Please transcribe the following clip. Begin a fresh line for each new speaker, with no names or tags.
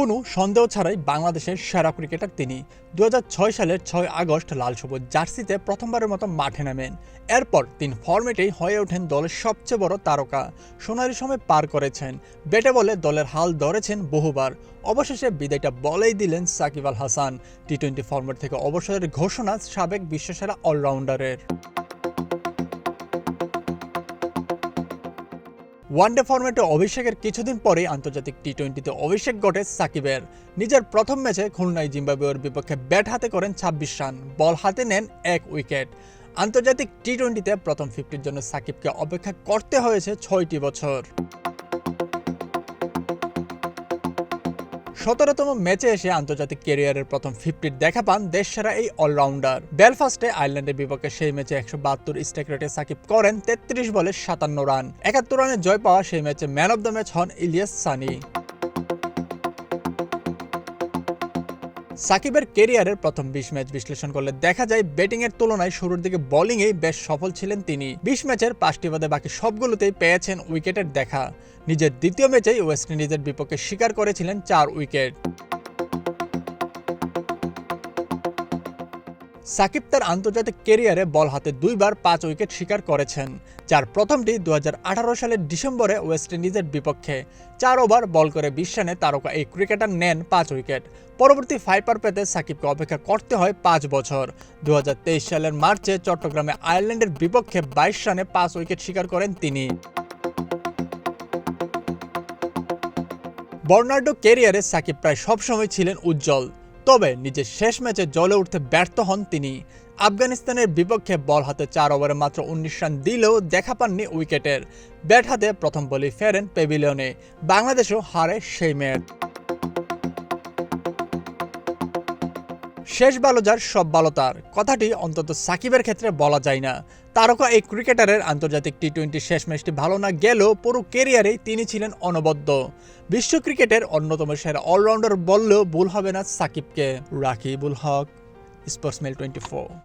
কোনো সন্দেহ ছাড়াই বাংলাদেশের সেরা ক্রিকেটার তিনি। দু হাজার ছয় সালের ছয় আগস্ট লাল সবুজ জার্সিতে প্রথমবারের মতো মাঠে নামেন। এরপর তিন ফর্মেটেই হয়ে ওঠেন দলের সবচেয়ে বড় তারকা। সোনালি সময় পার করেছেন। ব্যাটে বলে দলের হাল ধরেছেন বহুবার। অবশেষে বিদায়টা বলেই দিলেন Sakib Al Hasan. T twenty format থেকে অবসরের ঘোষণা সাবেক বিশ্বসেরা অলরাউন্ডারের। ওয়ানডে ফরম্যাটে অভিষেকের কিছুদিন পরেই আন্তর্জাতিক টি টোয়েন্টিতে অভিষেক ঘটে সাকিবের। নিজের প্রথম ম্যাচে খুলনায় জিম্বাবুয়ের বিপক্ষে ব্যাট হাতে করেন ছাব্বিশ রান, বল হাতে নেন এক উইকেট। আন্তর্জাতিক টি টোয়েন্টিতে প্রথম ফিফটির জন্য সাকিবকে অপেক্ষা করতে হয়েছে ছয়টি বছর। সতেরোতম ম্যাচে এসে আন্তর্জাতিক কেরিয়ারের প্রথম ফিফটির দেখা পান দেশ সেরা এই অলরাউন্ডার। বেলফাস্টে আয়ারল্যান্ডের বিপক্ষে সেই ম্যাচে একশো বাহাত্তর স্ট্রাইক রেটে সাকিব করেন তেত্রিশ বলে সাতান্ন রান। একাত্তর রানে জয় পাওয়া সেই ম্যাচে ম্যান অব দ্য ম্যাচ হন ইলিয়াস সানি। সাকিবের কেরিয়ারের প্রথম বিশ ম্যাচ বিশ্লেষণ করলে দেখা যায় ব্যাটিং এর তুলনায় শুরুর দিকে বোলিংয়েই বেশ সফল ছিলেন তিনি। বিশ ম্যাচের পাঁচটি বাদে বাকি সবগুলোতেই পেয়েছেন উইকেটের দেখা। নিজের দ্বিতীয় ম্যাচেই ওয়েস্ট ইন্ডিজের বিপক্ষে স্বীকার করেছিলেন চার উইকেট। সাকিব তার আন্তর্জাতিক কেরিয়ারে বল হাতে দুইবার পাঁচ উইকেট শিকার করেছেন, যার প্রথমটি দুহাজার আঠারো সালের ডিসেম্বরে ওয়েস্ট ইন্ডিজের বিপক্ষে। চার ওভার বল করে বিশ রানে তারকা এই ক্রিকেটার নেন পাঁচ উইকেট। পরবর্তী ফাইপার পেতে সাকিবকে অপেক্ষা করতে হয় পাঁচ বছর। দু হাজার তেইশ সালের মার্চে চট্টগ্রামে আয়ারল্যান্ডের বিপক্ষে বাইশ রানে পাঁচ উইকেট শিকার করেন তিনি। বর্নার্ডো ক্যারিয়ারে সাকিব প্রায় সবসময় ছিলেন উজ্জ্বল। তবে নিজের শেষ ম্যাচে জলে উঠতে ব্যর্থ হন তিনি। আফগানিস্তানের বিপক্ষে বল হাতে চার ওভারে মাত্র উনিশ রান দিলেও দেখা পাননি উইকেটের। ব্যাট হাতে প্রথম বলেই ফেরেন পেভিলিয়নে। বাংলাদেশও হারে সেই ম্যাচ। শেষ ভালো যার সব ভালো তার। কথাটি অন্তত সাকিবের ক্ষেত্রে বলা যায় না। তারকা এই ক্রিকেটারের আন্তর্জাতিক টি টোয়েন্টি শেষ ম্যাচটি ভালো না গেলেও পুরো কেরিয়ারেই তিনি ছিলেন অনবদ্য। বিশ্ব ক্রিকেটের অন্যতম সেরা অলরাউন্ডার বললেও ভুল হবে না সাকিবকে। Rakibul Haque sports mail twenty four.